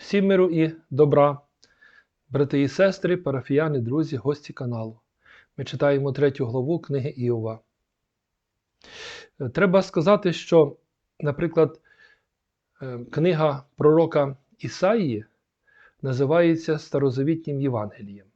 Всім миру і добра, брати і сестри, парафіяни, друзі, гості каналу. Ми читаємо третю главу книги Іова. Е, Треба сказати, що, наприклад, е, книга пророка Ісаїї називається Старозавітнім Євангелієм,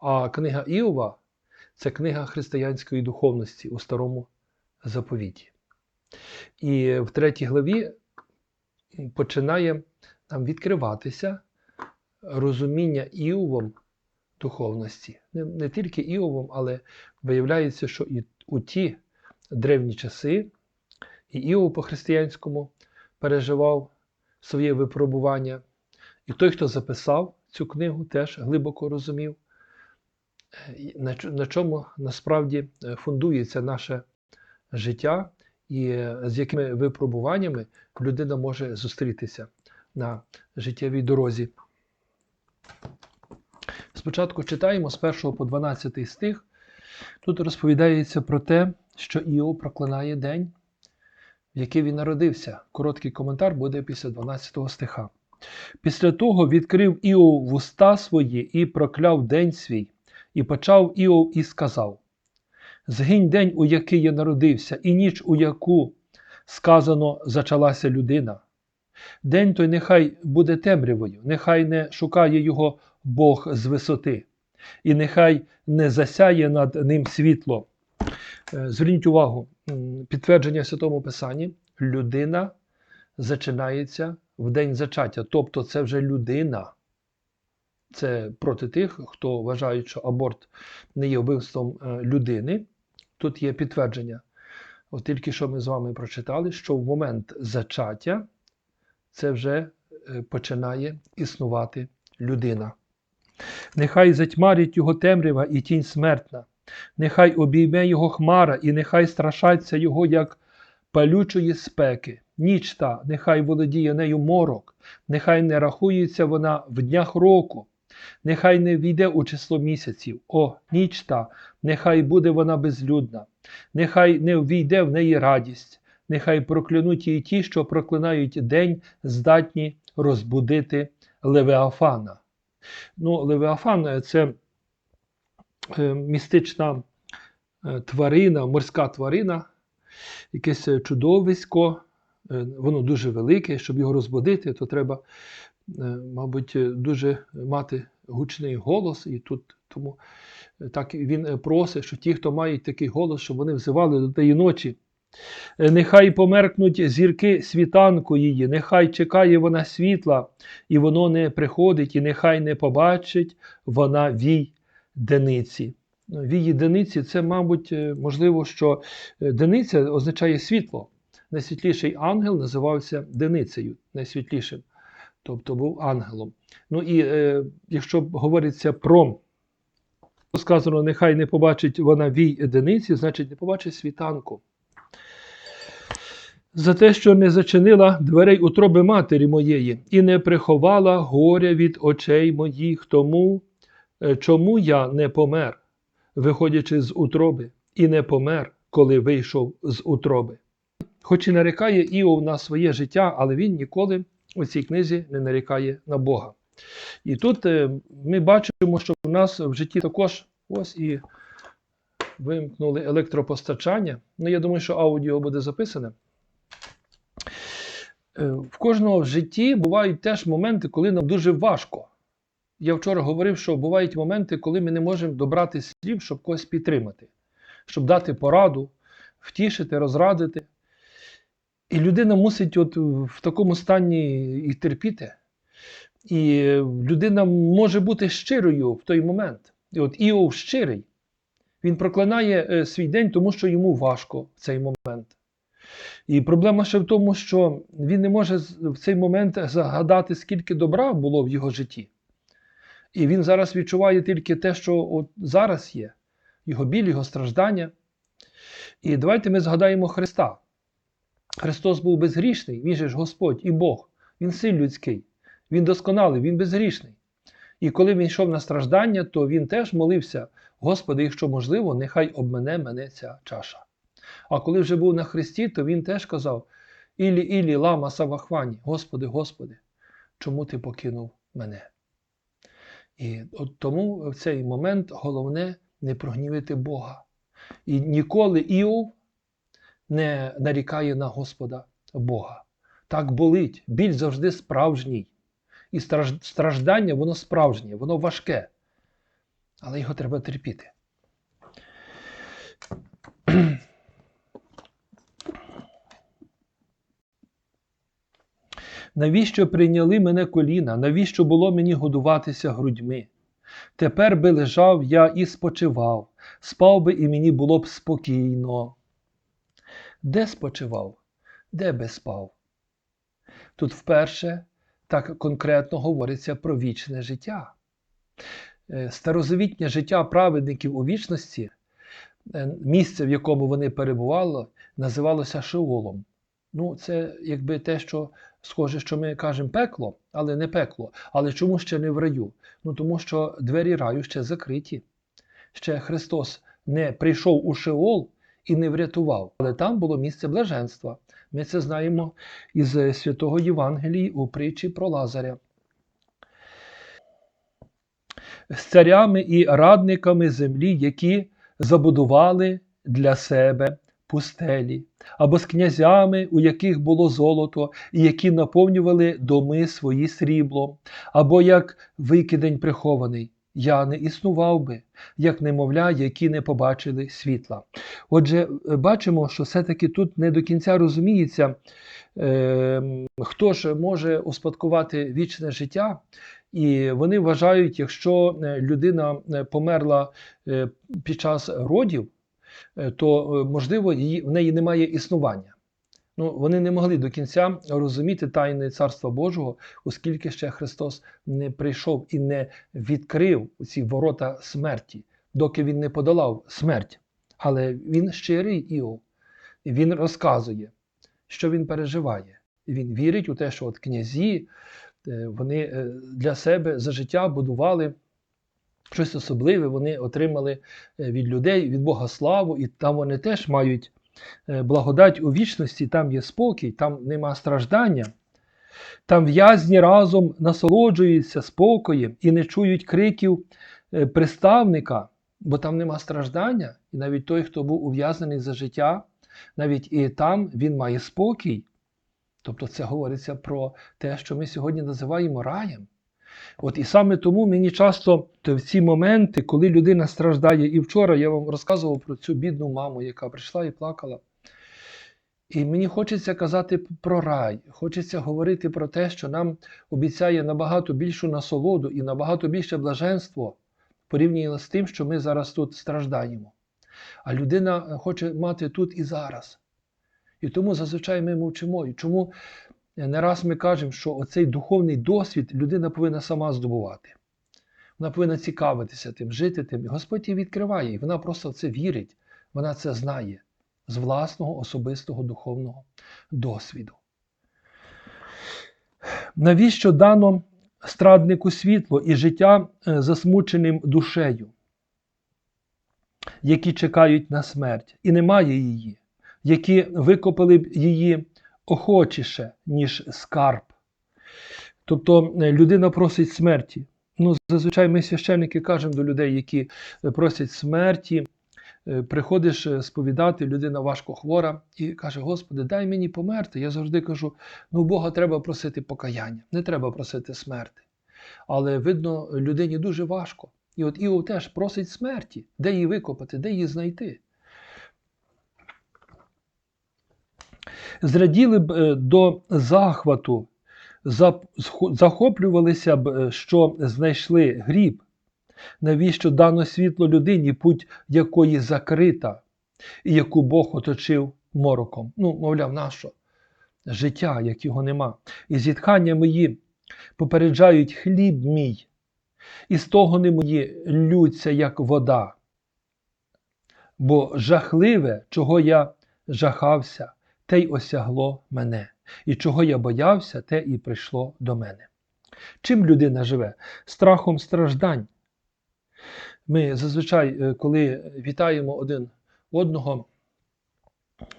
а книга Іова це книга християнської духовності у Старому заповіті. І в третій главі починає нам відкриватися розуміння Іовом духовності. Не, не тільки Іовом, але виявляється, що і у ті древні часи і Іов по-християнському переживав своє випробування. І той, хто записав цю книгу, теж глибоко розумів, на на чому насправді е, фундується наше життя і е, з якими випробуваннями людина може зустрітися на життєвій дорозі. Спочатку читаємо з 1 по 12 стих. Тут розповідається про те, що Іов проклинає день, в який він народився. Короткий коментар буде після 12 стиха. Після того відкрив Іов вуста свої і прокляв день свій, і почав Іов і сказав: Згинь день, у який я народився, і ніч, у яку сказано зачалася людина. День той нехай буде темрявою, нехай не шукає його Бог з висоти, і нехай не засяє над ним світло. Е, Зверніть увагу, підтвердження в Святому Писанні, людина зачинається в день зачаття, тобто це вже людина. Це проти тих, хто вважає, що аборт не є вбивством е, людини. Тут є підтвердження. От тільки що ми з вами прочитали, що в момент зачаття це вже е, починає існувати людина. Нехай затьмарить його темрява і тінь смертна, нехай обійме його хмара, і нехай страшаться його, як палючої спеки. Ніч та, нехай володіє нею морок, нехай не рахується вона в днях року, нехай не війде у число місяців. О, ніч та, нехай буде вона безлюдна, нехай не ввійде в неї радість, нехай проклянуть її ті, що проклинають день, здатні розбудити Левеафана. Ну, Левеафан е, це е, містична е, тварина, морська тварина, якесь чудовисько. Воно дуже велике, щоб його розбудити, то треба, мабуть, дуже мати гучний голос. І тут тому так він просить, що ті, хто мають такий голос, щоб вони взивали до тієї ночі. Е, Нехай померкнуть зірки світанку її, нехай чекає вона світла, і воно не приходить, і нехай не побачить вона вій дениці. Ну, Вії дениці це, мабуть, е, можливо, що е, дениця означає світло. Найсвітліший ангел називався Деницею, найсвітлішим, тобто був ангелом. Ну і е, якщо говориться про сказано, нехай не побачить вона вій дениці, значить не побачить світанку. За те, що не зачинила дверей утроби матері моєї, і не приховала горя від очей моїх, тому е, чому я не помер, виходячи з утроби, і не помер, коли вийшов з утроби. Хоч і нарікає Іов на своє життя, але він ніколи у цій книзі не нарікає на Бога. І тут е, ми бачимо, що в нас в житті також ось і вимкнули електропостачання. Ну, я думаю, що аудіо буде записане. Е, В кожного в житті бувають теж моменти, коли нам дуже важко. Я вчора говорив, що бувають моменти, коли ми не можемо добрати слів, щоб когось підтримати, щоб дати пораду, втішити, розрадити. І людина мусить от в такому стані і терпіти. І людина може бути щирою в той момент. І от Іов щирий. Він проклинає е, свій день, тому що йому важко в цей момент. І проблема ще в тому, що він не може в цей момент загадати, скільки добра було в його житті. І він зараз відчуває тільки те, що от зараз є, його біль, його страждання. І давайте ми згадаємо Христа. Христос був безгрішний, він же ж Господь і Бог, він син людський, він досконалий, він безгрішний. І коли він йшов на страждання, то він теж молився: Господи, якщо можливо, нехай обмене мене ця чаша. А коли вже був на Христі, то він теж казав: Ілі, Ілі, лама савахвані, Господи, Господи, чому ти покинув мене? І от тому в цей момент головне не прогнівити Бога. І ніколи Іов не нарікає на Господа Бога. Так болить. Біль завжди справжній. І страждання, воно справжнє, воно важке. Але його треба терпіти. Навіщо прийняли мене коліна? Навіщо було мені годуватися грудьми? Тепер би лежав я і спочивав, спав би і мені було б спокійно. Де спочивав? Де би спав? Тут вперше так конкретно говориться про вічне життя. Е, Старозавітнє життя праведників у вічності, е, місце, в якому вони перебували, називалося Шеолом. Ну, це якби те, що схоже, що ми кажемо пекло, але не пекло. Але чому ще не в раю? Ну тому що двері раю ще закриті. Ще Христос не прийшов у Шеол і не врятував. Але там було місце блаженства. Ми це знаємо із святого Євангелії у притчі про Лазаря. З царями і радниками землі, які забудували для себе пустелі, або з князями, у яких було золото, і які наповнювали доми свої сріблом, або як викидень прихований. Я не існував би, як немовля, які не побачили світла. Отже, е, бачимо, що все-таки тут не до кінця розуміється, е, хто ж може успадкувати вічне життя. І вони вважають, якщо е, людина е, померла під час родів, то е, можливо її, в неї немає існування. Ну, вони не могли до кінця розуміти тайни Царства Божого, оскільки ще Христос не прийшов і не відкрив ці ворота смерті, доки він не подолав смерть. Але він щирий Іов. Він розказує, що він переживає. Він вірить у те, що от князі е, вони е, для себе за життя будували щось особливе, вони отримали е, від людей, від Бога славу, і там вони теж мають е, благодать у вічності, там є спокій, там нема страждання. Там в'язні разом насолоджуються спокоєм і не чують криків е, приставника, бо там нема страждання. І навіть той, хто був ув'язнений за життя, навіть і там він має спокій. Тобто це говориться про те, що ми сьогодні називаємо раєм. От і саме тому мені часто в ці моменти, коли людина страждає, і вчора я вам розказував про цю бідну маму, яка прийшла і плакала. І мені хочеться казати про рай, хочеться говорити про те, що нам обіцяє набагато більшу насолоду і набагато більше блаженство порівняно з тим, що ми зараз тут страждаємо. А людина хоче мати тут і зараз. І тому зазвичай ми мовчимо. І чому не раз ми кажемо, що оцей духовний досвід людина повинна сама здобувати. Вона повинна цікавитися тим, жити тим. І Господь її відкриває, і вона просто в це вірить, вона це знає з власного особистого духовного досвіду. Навіщо дано страднику світло і життя е, засмученим душею, які чекають на смерть, і немає її, які викопали б її охочіше, ніж скарб. Тобто е, людина просить смерті. Ну, зазвичай ми священники кажемо до людей, які е, просять смерті. Е, Приходиш сповідати, людина важко хвора і каже: Господи, дай мені померти. Я завжди кажу: ну, Бога треба просити покаяння, не треба просити смерти. Але видно, людині дуже важко. І от Іов теж просить смерті, де її викопати, де її знайти. Зраділи б е, до захвату, захоплювалися б, е, що знайшли гріб, навіщо дано світло людині, путь якої закрита, і яку Бог оточив мороком. Ну, мовляв, нащо? Життя, як його нема. І зітхання мої попереджають хліб мій, і стогони мої лються, як вода. Бо жахливе, чого я жахався, те й осягло мене, і чого я боявся, те і прийшло до мене. Чим людина живе? Страхом страждань. Ми зазвичай, е, коли вітаємо один одного,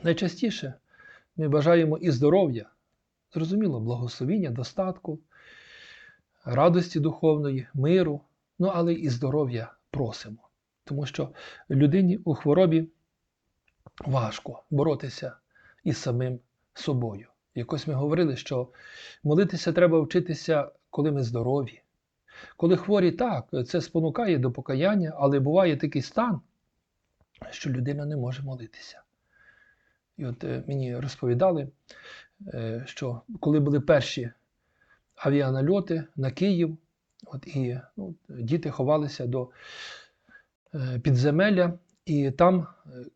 найчастіше ми бажаємо і здоров'я, зрозуміло, благословіння, достатку. радості духовної, миру, ну але і здоров'я просимо. Тому що людині у хворобі важко боротися із самим собою. Якось ми говорили, що молитися треба вчитися, коли ми здорові. Коли хворі, так, це спонукає до покаяння, але буває такий стан, що людина не може молитися. І от е, мені розповідали, е, що коли були перші авіанальоти на Київ, от і ну, діти ховалися до е, підземелля, і там,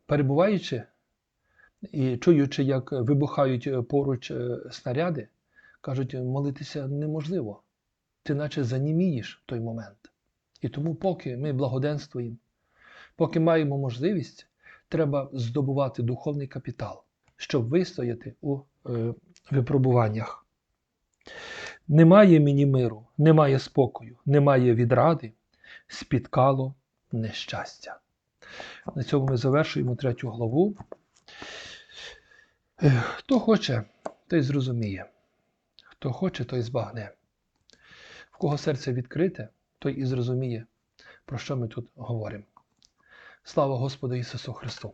перебуваючи і чуючи, як вибухають е, поруч е, снаряди, кажуть, молитися неможливо. Ти наче занімієш той момент. І тому, поки ми благоденствуємо, поки маємо можливість, треба здобувати духовний капітал, щоб вистояти у е, випробуваннях. Немає мені миру, немає спокою, немає відради, спіткало нещастя. На цьому ми завершуємо третю главу. Хто хоче, той зрозуміє. Хто хоче, той збагне. В кого серце відкрите, той і зрозуміє, про що ми тут говоримо. Слава Господу Ісусу Христу!